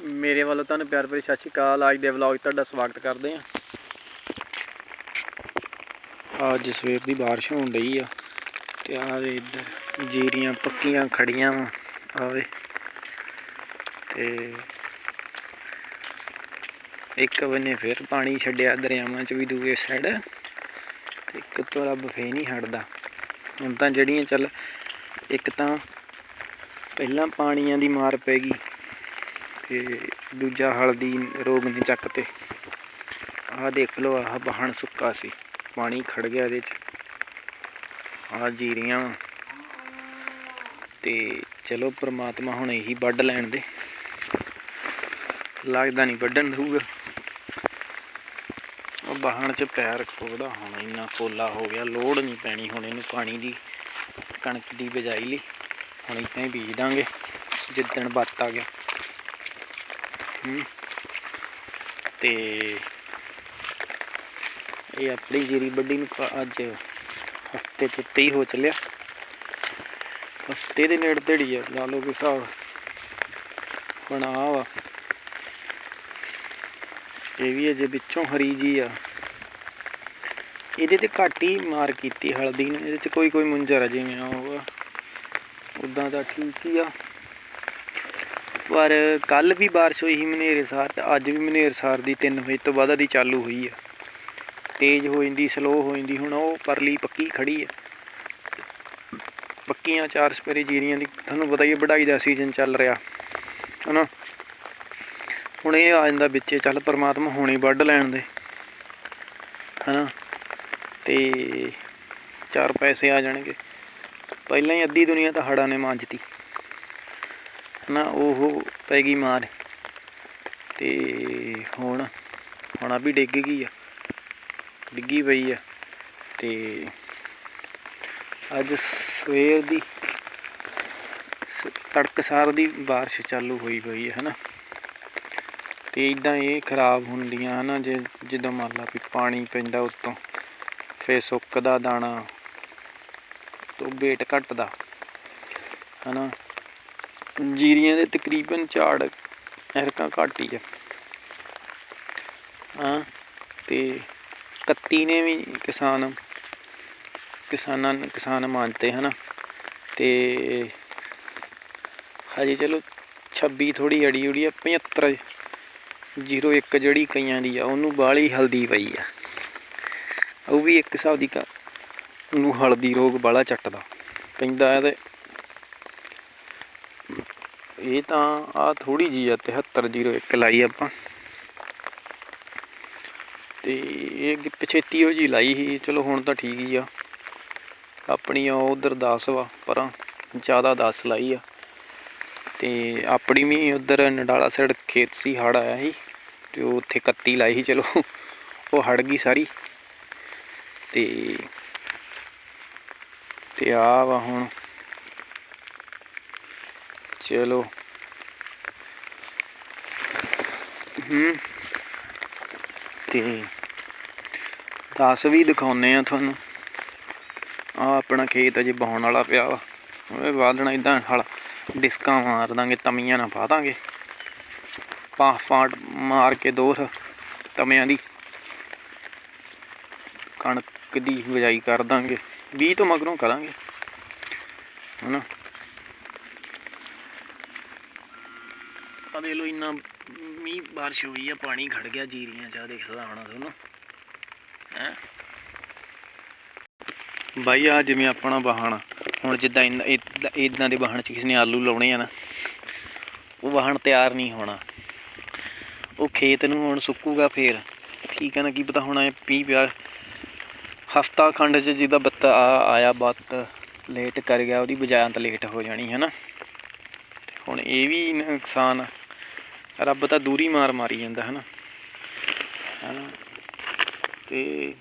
ਮੇਰੇ ਵੱਲੋਂ ਤੁਹਾਨੂੰ ਪਿਆਰ ਭਰੀ ਸਤਿ ਸ਼੍ਰੀ ਅਕਾਲ। ਅੱਜ ਦੇ ਵਲੌਗ 'ਚ ਤੁਹਾਡਾ ਸਵਾਗਤ ਕਰਦੇ ਹਾਂ। ਅੱਜ ਸਵੇਰ ਦੀ ਬਾਰਿਸ਼ ਹੋਣ ਡਈ ਆ ਤੇ ਆਵੇ ਇੱਧਰ ਜੀਰੀਆਂ ਪੱਕੀਆਂ ਖੜੀਆਂ ਵਾ ਆਵੇ ਤੇ ਇੱਕ ਬੰਨੇ ਫਿਰ ਪਾਣੀ ਛੱਡਿਆ ਦਰਿਆਵਾਂ 'ਚ ਵੀ ਦੂਏ ਸਾਈਡ ਤੇ ਇੱਕ ਤੋਂ ਰੱਬ ਫੇ ਨਹੀਂ ਹਟਦਾ। ਹੁਣ ਤਾਂ ਜਿਹੜੀਆਂ ਚੱਲ ਇੱਕ ਤਾਂ ਪਹਿਲਾਂ ਪਾਣੀਆਂ ਦੀ ਮਾਰ ਪੈ ਤੇ ਦੂਜਾ ਹਲਦੀ ਰੋਗ ਨੇ ਚੱਕ ਤੇ ਆਹ ਦੇਖ ਲਓ, ਆਹ ਬਹਣ ਸੁੱਕਾ ਸੀ। ਪਾਣੀ ਖੜ ਗਿਆ ਇਹਦੇ ਚ। ਆਹ ਜੀਰੀਆਂ ਵਾਂ। ਤੇ ਚਲੋ, ਪ੍ਰਮਾਤਮਾ ਹੁਣ ਇਹੀ ਵੱਢ ਲੈਣ ਦੇ। ਲੱਗਦਾ ਨਹੀਂ ਵੱਢਣ ਦਊਗਾ। ਉਹ ਬਹਣ ਚ ਪੈਰ ਖੋਦਾ ਹੁਣ, ਇੰਨਾ ਕੋਲਾ ਹੋ ਗਿਆ। ਲੋੜ ਨਹੀਂ ਪੈਣੀ ਹੁਣ ਇਹਨੂੰ ਪਾਣੀ ਦੀ, ਕਣਕ ਦੀ ਬਿਜਾਈ ਲਈ। ਹੁਣ ਇਦਾਂ ਹੀ ਬੀਜ ਦਾਂਗੇ, ਜਿੱਦਣ ਬੱਤ ਆ ਗਿਆ। ਤੇ ਇਹ ਆਪਣੀ ਜੀਰੀ ਵੱਡੀ ਨੂੰ ਅੱਜ ਹਫ਼ਤੇ ਤੋਂ ਉੱਤੇ ਹੀ ਹੋ ਚੱਲਿਆ। ਹਫ਼ਤੇ ਦੇ ਨੇੜੇ ਤੇੜੀ ਆ, ਲਾ ਲਓ ਕਿ ਹਿਸਾਬ। ਬਣਾ ਵਾ। ਇਹ ਵੀ ਅਜੇ ਵਿੱਚੋਂ ਹਰੀ ਜੀ ਆ। ਇਹਦੇ ਤੇ ਘੱਟ ਹੀ ਮਾਰ ਕੀਤੀ ਹਲਦੀ ਨੇ, ਇਹਦੇ ਚ ਕੋਈ ਕੋਈ ਮੁੰਜਰ ਆ ਜਿਵੇਂ ਉਹ ਉਦਾਂ ਤਾਂ ਠੀਕ ਹੀ ਆ। ਪਰ ਕੱਲ ਵੀ ਬਾਰਿਸ਼ ਹੋਈ ਸੀ ਮਨੇਰੇ ਸਾਰ ਤੇ ਅੱਜ ਵੀ ਮਨੇਰ ਸਾਰ ਦੀ 3 ਵਜੇ ਤੋਂ ਬਾਅਦ ਦੀ ਚਾਲੂ ਹੋਈ ਆ। ਤੇਜ਼ ਹੋ ਜਾਂਦੀ ਸਲੋ ਹੋ ਜਾਂਦੀ, ਹੁਣ ਉਹ ਪਰਲੀ ਪੱਕੀ ਖੜੀ ਆ। ਪੱਕੀਆਂ ਚਾਰ ਸਪੇਰੇ ਜੀਰੀਆਂ ਦੀ, ਤੁਹਾਨੂੰ ਪਤਾ ਹੀ ਹੈ ਵਢਾਈ ਦਾ ਸੀਜ਼ਨ ਚੱਲ ਰਿਹਾ, ਹਨਾ? ਹੁਣ ਇਹ ਆ ਜਾਂਦਾ ਵਿੱਚੇ, ਚੱਲ ਪਰਮਾਤਮਾ ਹੋਣੀ ਵੱਢ ਲੈਣ ਦੇ, ਹਨਾ? ਤੇ ਚਾਰ ਪੈਸੇ ਆ ਜਾਣਗੇ। ਪਹਿਲਾਂ ਹੀ ਅੱਧੀ ਦੁਨੀਆ ਤਾਂ ਹੜਾਂ ਨੇ ਮਾਂਜਤੀ। ਨਾ ਉਹ ਪੈ ਗਈ ਮਾਰ। ਤੇ ਹੁਣ ਹੁਣ ਆ ਵੀ ਡਿੱਗ ਗਈ ਆ। ਡਿੱਗੀ ਪਈ ਆ। ਤੇ ਅੱਜ ਸਵੇਰ ਦੀ ਸ- ਤੜਕਸਾਰ ਦੀ ਬਾਰਿਸ਼ ਚਾਲੂ ਹੋਈ ਪਈ ਹੈ ਹਨਾ। ਤੇ ਇਦਾਂ ਇਹ ਖਰਾਬ ਹੁੰਦੀਆਂ, ਹਨਾ, ਜੇ, ਜਦੋਂ ਮੰਨ ਲਾ ਵੀ ਪਾਣੀ ਪੈਂਦਾ ਉੱਤੋਂ, ਫੇਰ ਸੁੱਕਦਾ ਦਾਣਾ ਤੋਂ ਵੇਟ ਘਟਦਾ, ਹਨਾ। ਜੀਰੀਆਂ ਦੇ ਤਕਰੀਬਨ ਝਾੜ ਐਰਕਾਂ ਘੱਟ ਹੀ ਆ। ਹਾਂ, ਤੇ ਕੱਤੀ ਨੇ ਵੀ ਕਿਸਾਨ, ਕਿਸਾਨਾਂ ਨੂੰ, ਕਿਸਾਨ ਮੰਨਤੇ, ਹਨਾ? ਤੇ ਹਜੇ ਚਲੋ 26 ਥੋੜੀ ਅੜੀ ਉੜੀ ਆ 75 01 ਜਿਹੜੀ ਕਈਆਂ ਦੀ ਆ, ਉਹਨੂੰ ਬਾਹਲੀ ਹਲਦੀ ਪਈ ਆ। ਉਹ ਵੀ ਇੱਕ ਹਿਸਾਬ ਦੀ ਕਾ ਹਲਦੀ ਰੋਗ ਬਾਹਲਾ ਚੱਟਦਾ। ਪੈਂਦਾ ਇਹਦੇ ਇਹ ਤਾਂ ਆ ਥੋੜੀ ਜੀ ਆ 7301 ਲਾਈ ਆਪਾਂ। ਤੇ ਇਹ ਪਛੇਤੀ ਉਹ ਹੋ ਜੀ ਲਾਈ ਸੀ, ਚਲੋ ਹੁਣ ਤਾਂ ਠੀਕ ਹੀ ਆ। ਆਪਣੀ ਆ ਉਧਰ 10 ਵਾ, ਪਰਾਂ ਜ਼ਿਆਦਾ 10 ਲਾਈ ਆ। ਤੇ ਆਪਣੀ ਵੀ ਉਧਰ ਨਡਾਲਾ ਸਾਈਡ ਖੇਤ ਸੀ ਹੜ ਆਇਆ ਸੀ, ਤੇ ਉਹ ਉੱਥੇ 31 ਲਾਈ ਸੀ, ਚਲੋ ਉਹ ਹੜ ਗਈ ਸਾਰੀ। ਤੇ ਤੇ ਆ ਵਾ ਹੁਣ ਚਲੋ। ਹੂੰ। ਤੇ 10 ਵੀ ਦਿਖਾਉਨੇ ਆ ਤੁਹਾਨੂੰ। ਆ ਆਪਣਾ ਖੇਤ ਅਜੇ ਬਹਾਉਣ ਵਾਲਾ ਪਿਆ ਵਾ। ਉਹ ਵਾਲਣਾ ਇਦਾਂ ਹਲ ਡਿਸਕਾਂ ਮਾਰ ਦਾਂਗੇ ਤਮੀਆਂ ਨਾ ਪਾ ਦਾਂਗੇ। ਪਾ ਫਾਟ ਮਾਰ ਕੇ ਦੋਰ ਤਮਿਆਂ ਦੀ। ਕਣਕ ਦੀ ਬਿਜਾਈ ਕਰ ਦਾਂਗੇ। 20 ਤੋਂ ਮਗਰੋਂ ਕਰਾਂਗੇ। ਹਨਾ? ਆ ਦੇਖ ਇੰਨਾ ਮੀਂਹ ਬਾਰਿਸ਼ ਹੋਈ ਆ, ਪਾਣੀ ਖੜ ਗਿਆ ਜੀਰੀਆਂ ਚ ਆ ਦੇਖਦਾ ਹੋਣਾ ਤੁਹਾਨੂੰ ਹੈ? ਬਾਈ ਆ ਜਿਵੇਂ ਆਪਣਾ ਵਾਹਣ ਹੁਣ ਜਿੱਦਾਂ ਇਦਾਂ ਦੇ ਵਾਹਣ ਚ ਕਿਸੇ ਨੇ ਆਲੂ ਲਾਉਣੇ ਆ ਨਾ, ਉਹ ਵਾਹਣ ਤਿਆਰ ਨਹੀਂ ਹੋਣਾ। ਉਹ ਖੇਤ ਨੂੰ ਹੁਣ ਸੁੱਕੂਗਾ ਫੇਰ। ਠੀਕ ਹੈ ਨਾ, ਕੀ ਪਤਾ ਹੁਣ ਇਹ ਪੀ ਪਿਆ। ਹਫਤਾ ਖੰਡ ਚ ਜਿਹਦਾ ਬੱਤਾ ਆ ਆਇਆ, ਬੱਤ ਲੇਟ ਕਰ ਗਿਆ, ਉਹਦੀ ਬਜਾਏ ਤਾਂ ਲੇਟ ਹੋ ਜਾਣੀ ਹੈ ਨਾ ਹੁਣ ਇਹ ਵੀ ਨੁਕਸਾਨ ਰੱਬ ਤਾਂ ਦੂਰੀ ਮਾਰ ਮਾਰੀ ਜਾਂਦਾ ਹੈ ਨਾ ਹੈਨਾ? ਤੇ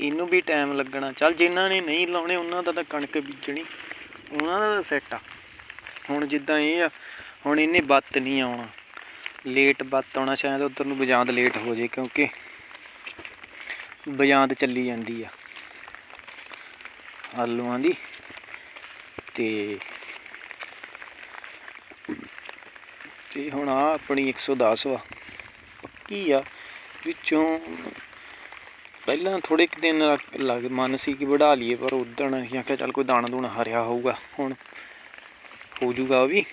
ਇਹਨੂੰ ਵੀ ਟਾਈਮ ਲੱਗਣਾ। ਚੱਲ ਜਿਨ੍ਹਾਂ ਨੇ ਨਹੀਂ ਲਾਉਣੇ, ਉਹਨਾਂ ਦਾ ਤਾਂ ਕਣਕ ਬੀਜਣੀ, ਉਹਨਾਂ ਦਾ ਤਾਂ ਸੈੱਟ ਆ। ਹੁਣ ਜਿੱਦਾਂ ਇਹ ਆ, ਹੁਣ ਇਹਨੇ ਬੱਤ ਨਹੀਂ ਆਉਣਾ। ਲੇਟ ਬੱਤ ਆਉਣਾ, ਸ਼ਾਇਦ ਉਧਰ ਨੂੰ ਬਜਾਂਦ ਲੇਟ ਹੋ ਜੇ, ਕਿਉਂਕਿ ਬਜਾਂਦ ਚੱਲੀ ਜਾਂਦੀ ਆ। ਆਲੂਆਂ ਦੀ ਤੇ ਤੇ ਹੁਣ ਆ ਆਪਣੀ 110 ਵਾ। ਪੱਕੀ ਆ। ਵਿੱਚੋਂ ਪਹਿਲਾਂ ਥੋੜੇ ਕੁ ਦਿਨ ਲੱਗ- ਲੱਗ, ਮਨ ਸੀ ਕਿ ਵਢਾ ਲਈਏ, ਪਰ ਉਦਣ ਅਸੀਂ ਆਖਿਆ ਚੱਲ ਕੋਈ ਦਾਣਾ ਦੂਣਾ ਹਰਿਆ ਹੋਊਗਾ। ਹੁਣ ਹੋ ਜੂਗਾ ਉਹ ਵੀ।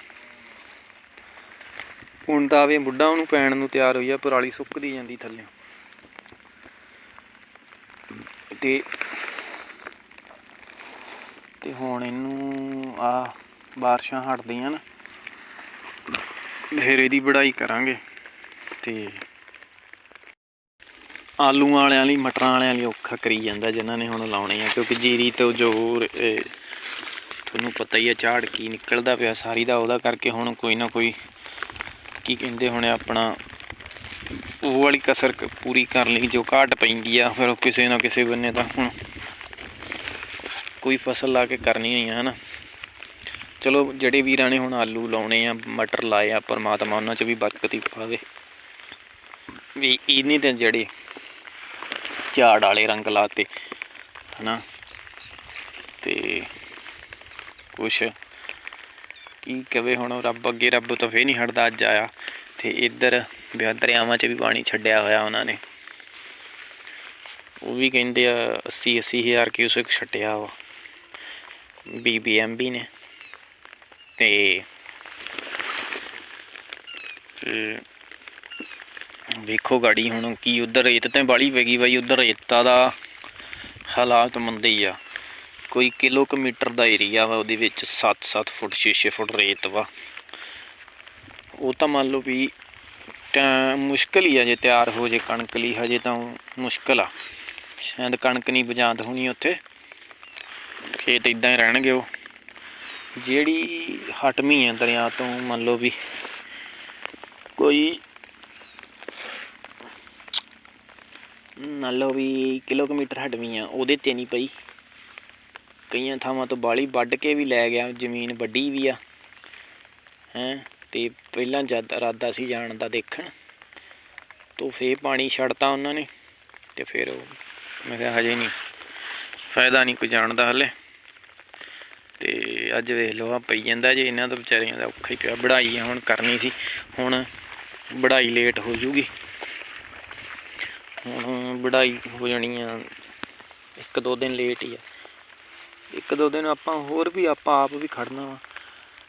ਹੁਣ ਤਾਂ ਆਵੇ ਬੁੱਢਾ ਉਹਨੂੰ ਪੈਣ ਨੂੰ ਤਿਆਰ ਹੋਈ ਆ, ਪਰਾਲੀ ਸੁੱਕਦੀ ਜਾਂਦੀ ਥੱਲੇ ਤੇ ਤੇ ਹੁਣ ਇਹਨੂੰ ਆ ਬਾਰਿਸ਼ਾਂ ਹਟਦੀਆਂ ਨਾ। ਫਿਰ ਇਹਦੀ ਵਢਾਈ ਕਰਾਂਗੇ ਤੇ ਆਲੂ ਵਾਲਿਆਂ ਲਈ, ਮਟਰਾਂ ਵਾਲਿਆਂ ਲਈ ਔਖਾ ਕਰੀ ਜਾਂਦਾ ਜਿਨ੍ਹਾਂ ਨੇ ਹੁਣ ਲਾਉਣੇ ਆ, ਕਿਉਂਕਿ ਜੀਰੀ ਤੋਂ ਜੋ ਹੋਰ ਤੁਹਾਨੂੰ ਪਤਾ ਹੀ ਆ, ਝਾੜ ਕੀ ਨਿਕਲਦਾ ਪਿਆ ਸਾਰੀ ਦਾ, ਉਹਦਾ ਕਰਕੇ ਹੁਣ ਕੋਈ ਨਾ ਕੋਈ ਕੀ ਕਹਿੰਦੇ ਹੁਣ ਆਪਣਾ ਉਹ ਵਾਲੀ ਕਸਰ ਪੂਰੀ ਕਰ ਲਈ, ਜੋ ਘਾਟ ਪੈਂਦੀ ਆ, ਫਿਰ ਉਹ ਕਿਸੇ ਨਾ ਕਿਸੇ ਬੰਨੇ ਤਾਂ ਹੁਣ ਕੋਈ ਫਸਲ ਲਾ ਕੇ ਕਰਨੀ ਹੋਈ ਆ, ਹਨਾ। ਚਲੋ ਜਿਹੜੇ ਵੀਰਾਂ ਨੇ ਹੁਣ ਆਲੂ ਲਾਉਣੇ ਆ, ਮਟਰ ਲਾਏ ਆ, ਪਰਮਾਤਮਾ ਉਹਨਾਂ 'ਚ ਵੀ ਬਰਕਤ ਹੀ ਪਾਵੇ। ਵੀ ਇਹਨੇ ਤੇ ਜਿਹੜੇ ਝਾੜ ਵਾਲੇ ਰੰਗ ਲਾਤੇ, ਹਨਾ? ਤੇ ਕੁਛ ਕੀ ਕਵੇ ਹੁਣ, ਰੱਬ ਅੱਗੇ ਰੱਬ ਤਾਂ ਫੇਰ ਨਹੀਂ ਹਟਦਾ, ਅੱਜ ਆਇਆ। ਤੇ ਇੱਧਰ ਵਿਆਹ ਦਰਿਆਵਾਂ 'ਚ ਵੀ ਪਾਣੀ ਛੱਡਿਆ ਹੋਇਆ ਉਹਨਾਂ ਨੇ। ਉਹ ਵੀ ਕਹਿੰਦੇ ਆ 80 ਅੱਸੀ ਹਜ਼ਾਰ ਕਿਊਸਕ ਛੱਡਿਆ ਵਾ। ਬੀਬੀਐਮਬੀ ਨੇ। ਤੇ ਤੇ ਵੇਖੋ ਗਾੜੀ ਹੁਣ ਕੀ ਉਧਰ ਰੇਤ ਤੇ ਬਾਲੀ ਪੈ ਗਈ ਬਾਈ, ਉਧਰ ਰੇਤਾ ਦਾ ਹਾਲਾਤ ਮੰਦੇ ਹੀ ਆ। ਕੋਈ ਕਿਲੋਮੀਟਰ ਦਾ ਏਰੀਆ ਵਾ ਉਹਦੇ ਵਿੱਚ 7-7 ਫੁੱਟ 6-6 ਫੁੱਟ ਰੇਤ ਵਾ। ਉਹ ਤਾਂ ਮੰਨ ਲਓ ਵੀ ਤਾਂ ਮੁਸ਼ਕਲ ਹੀ ਆ ਜੇ ਤਿਆਰ ਹੋ ਜੇ ਕਣਕ ਲਈ, ਹਜੇ ਤਾਂ ਮੁਸ਼ਕਲ ਆ। ਸ਼ਾਇਦ ਕਣਕ ਨਹੀਂ ਬਜਾਂਦ ਹੋਣੀ ਉੱਥੇ। ਖੇਤ ਇਦਾਂ ਹੀ ਰਹਿਣਗੇ ਉਹ। ਜਿਹੜੀ ਹਟਮੀ ਹੈ ਦਰਿਆ ਤੋਂ, ਮੰਨ ਲਓ ਵੀ ਕੋਈ ਮੰਨ ਲਓ ਵੀ ਕਿਲੋਮੀਟਰ ਹਟਮੀ ਆ, ਉਹਦੇ ਤੇ ਨਹੀਂ ਪਈ। ਕਈਆਂ ਥਾਵਾਂ ਤੋਂ ਬਾਲੀ ਵੱਢ ਕੇ ਵੀ ਲੈ ਗਿਆ, ਜ਼ਮੀਨ ਵੱਡੀ ਵੀ ਆ। ਹੈ, ਤੇ ਪਹਿਲਾਂ ਜਦ ਇਰਾਦਾ ਸੀ ਜਾਣ ਦਾ ਦੇਖਣ, ਤੋਂ ਫੇਰ ਪਾਣੀ ਛੱਡਤਾ ਉਹਨਾਂ ਨੇ, ਤੇ ਫਿਰ ਉਹ, ਮੈਂ ਕਿਹਾ ਹਜੇ ਨਹੀਂ, ਫਾਇਦਾ ਨਹੀਂ ਕੋਈ ਜਾਣ ਦਾ ਹਲੇ। ਤੇ ਅੱਜ ਵੇਖ ਲਓ ਆ ਪਈ ਜਾਂਦਾ ਜੇ, ਇਹਨਾਂ ਤੋਂ ਵਿਚਾਰਿਆਂ ਦਾ ਔਖਾ ਹੀ ਪਿਆ। ਵਢਾਈ ਹੁਣ ਕਰਨੀ ਸੀ। ਹੁਣ ਵਢਾਈ ਲੇਟ ਹੋ ਜੂਗੀ। ਹੁਣ ਵਢਾਈ ਹੋ ਜਾਣੀ ਆ, ਇੱਕ ਦੋ ਦਿਨ ਲੇਟ ਹੀ ਆ। ਇੱਕ ਦੋ ਦਿਨ ਆਪਾਂ ਹੋਰ ਵੀ, ਆਪਾਂ ਆਪ ਵੀ ਖੜਨਾ ਵਾ।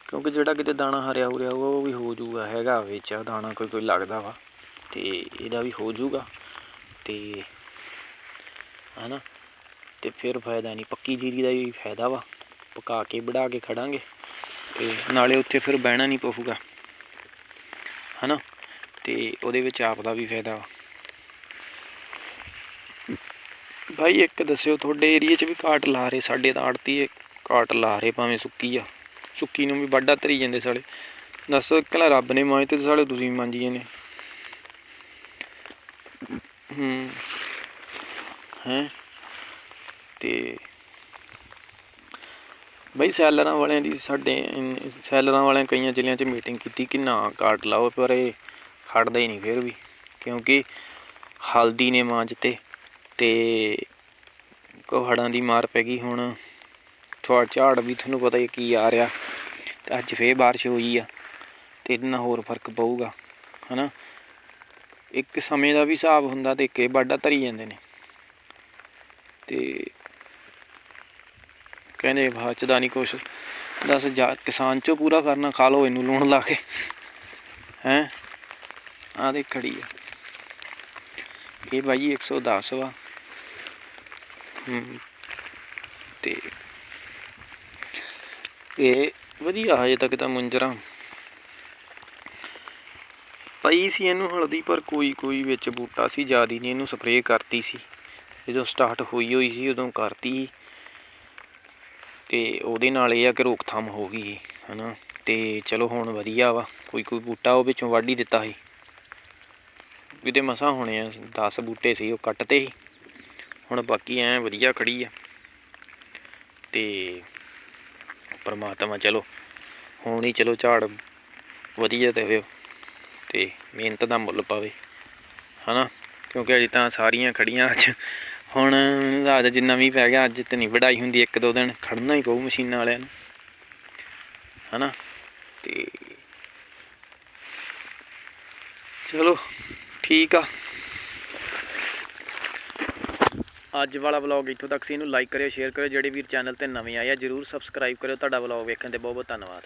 ਕਿਉਂਕਿ ਜਿਹੜਾ ਕਿਤੇ ਦਾਣਾ ਹਰਿਆ ਹੁਰਿਆ ਹੋਊਗਾ, ਉਹ ਵੀ ਹੋ ਜੂਗਾ। ਹੈਗਾ ਵਿੱਚ ਆ ਦਾਣਾ, ਕੋਈ ਕੋਈ ਲੱਗਦਾ ਵਾ। ਤੇ ਇਹਦਾ ਵੀ ਹੋ ਜਾਊਗਾ ਤੇ ਹਨਾ? ਤੇ ਫਿਰ ਫਾਇਦਾ ਨਹੀਂ, ਪੱਕੀ ਜੀਰੀ ਦਾ ਵੀ ਫਾਇਦਾ ਵਾ। ਪਕਾ ਕੇ ਵਢਾ ਕੇ ਖੜਾਂਗੇ ਤੇ ਨਾਲੇ ਉੱਥੇ ਫਿਰ ਬਹਿਣਾ ਨਹੀਂ ਪਊਗਾ। ਹਨਾ? ਤੇ ਉਹਦੇ ਵਿੱਚ ਆਪ ਦਾ ਵੀ ਫਾਇਦਾ ਵਾ। ਭਾਈ ਇੱਕ ਦੱਸਿਓ, ਤੁਹਾਡੇ ਏਰੀਏ 'ਚ ਵੀ ਕਾਟ ਲਾ ਰਹੇ, ਸਾਡੇ ਤਾਂ ਆੜਤੀ ਕਾਟ ਲਾ ਰਹੇ ਭਾਵੇਂ ਸੁੱਕੀ ਆ। ਸੁੱਕੀ ਨੂੰ ਵੀ ਵੱਡਾ ਧਰੀ ਜਾਂਦੇ ਸਾਲੇ। ਦੱਸੋ ਇਕਲਾ ਰੱਬ ਨੇ ਮਾਏ ਤੇ ਸਾਲੇ ਤੁਸੀਂ ਮੰਜੀ ਨੇ। ਹੂੰ। ਹੈ? ਤੇ ਬਈ ਸੈਲਰਾਂ ਵਾਲਿਆਂ ਦੀ ਸਾਡੇ ਸੈਲਰਾਂ ਵਾਲਿਆਂ ਕਈਆਂ ਜ਼ਿਲ੍ਹਿਆਂ 'ਚ ਮੀਟਿੰਗ ਕੀਤੀ ਕਿ ਨਾ ਕਾਟ ਲਾਓ, ਪਰ ਇਹ ਹਟਦਾ ਹੀ ਨਹੀਂ ਫਿਰ ਵੀ, ਕਿਉਂਕਿ ਹਲਦੀ ਨੇ ਮਾਂਜ ਤੇ ਤੇ ਕੋਹੜਾਂ ਦੀ ਮਾਰ ਪੈ ਗਈ ਹੁਣ। ਥੋੜਾ ਝਾੜ ਵੀ ਤੁਹਾਨੂੰ ਪਤਾ ਹੀ ਕੀ ਆ ਰਿਹਾ, ਤੇ ਅੱਜ ਫੇਰ ਬਾਰਿਸ਼ ਹੋਈ ਆ, ਤੇ ਇਹਦੇ ਨਾਲ ਹੋਰ ਫ਼ਰਕ ਪਊਗਾ, ਹਨਾ? ਇੱਕ ਸਮੇਂ ਦਾ ਵੀ ਹਿਸਾਬ ਹੁੰਦਾ ਤੇ ਇੱਕ ਇਹ ਬਾਡਾ ਧਰੀ ਜਾਂਦੇ ਨੇ। ਤੇ ਕਹਿੰਦੇ ਬਚਦਾ ਨਹੀਂ ਕੁਛ। ਦੱਸ ਜਾ, ਕਿਸਾਨ ਚੋਂ ਪੂਰਾ ਕਰਨਾ, ਖਾ ਲਓ ਇਹਨੂੰ ਲੂਣ ਲਾ ਕੇ। ਹੈ? ਆ ਦੇ ਖੜੀ ਆ। ਇਹ ਬਾਈ 110 ਵਾ। ਤੇ ਇਹ ਵਧੀਆ ਹਜੇ ਤੱਕ ਤਾਂ ਮੁੰਜਰਾ। ਪਈ ਸੀ ਇਹਨੂੰ ਹਲਦੀ, ਪਰ ਕੋਈ ਕੋਈ ਵਿੱਚ ਬੂਟਾ ਸੀ, ਜਿਆਦੀ ਨਹੀਂ ਇਹਨੂੰ ਸਪਰੇਅ ਕਰਤੀ ਸੀ। ਜਦੋਂ ਸਟਾਰਟ ਹੋਈ ਹੋਈ ਸੀ, ਉਦੋਂ ਕਰਤੀ ਸੀ। ਤੇ ਉਹਦੇ ਨਾਲ ਇਹ ਆ ਕਿ ਰੋਕਥਾਮ ਹੋ ਗਈ ਹਨਾ? ਤੇ ਚਲੋ ਹੁਣ ਵਧੀਆ ਵਾ, ਕੋਈ ਕੋਈ ਬੂਟਾ ਉਹ ਵਿੱਚੋਂ ਵੱਢ ਹੀ ਦਿੱਤਾ ਸੀ। ਕਿਤੇ ਮਸਾਂ ਹੋਣੇ ਆ 10 ਬੂਟੇ ਸੀ, ਉਹ ਕੱਟਤੇ ਸੀ। ਹੁਣ ਬਾਕੀ ਐ ਵਧੀਆ ਖੜੀ ਆ। ਤੇ ਪਰਮਾਤਮਾ ਚਲੋ, ਹੁਣ ਹੀ ਚਲੋ ਝਾੜ ਵਧੀਆ ਦੇਵੇ ਤੇ ਮਿਹਨਤ ਦਾ ਮੁੱਲ ਪਾਵੇ, ਹਨਾ? ਕਿਉਂਕਿ ਅਜੇ ਤਾਂ ਸਾਰੀਆਂ ਖੜੀਆਂ ਅੱਜ। ਹੁਣ ਰਾਤ ਜਿੰਨਾ ਵੀ ਪੈ ਗਿਆ, ਅੱਜ ਤੇ ਨਹੀਂ ਵਢਾਈ ਹੁੰਦੀ, ਇੱਕ ਦੋ ਦਿਨ ਖੜਨਾ ਹੀ ਪਊ ਮਸ਼ੀਨਾਂ ਵਾਲਿਆਂ ਨੂੰ। ਹਨਾ? ਤੇ ਚਲੋ, ਠੀਕ ਆ। ਅੱਜ ਵਾਲਾ ਵਲੌਗ ਇੱਥੋਂ ਤੱਕ ਸੀ, ਇਹਨੂੰ ਲਾਈਕ ਕਰਿਓ ਸ਼ੇਅਰ ਕਰਿਓ, ਜਿਹੜੇ ਵੀਰ ਚੈਨਲ ਤੇ ਨਵੇਂ ਆਏ ਆ, ਜਰੂਰ ਸਬਸਕ੍ਰਾਈਬ ਕਰਿਓ। ਤੁਹਾਡਾ ਵਲੌਗ ਵੇਖਣ ਤੇ ਬਹੁਤ ਬਹੁਤ ਧੰਨਵਾਦ।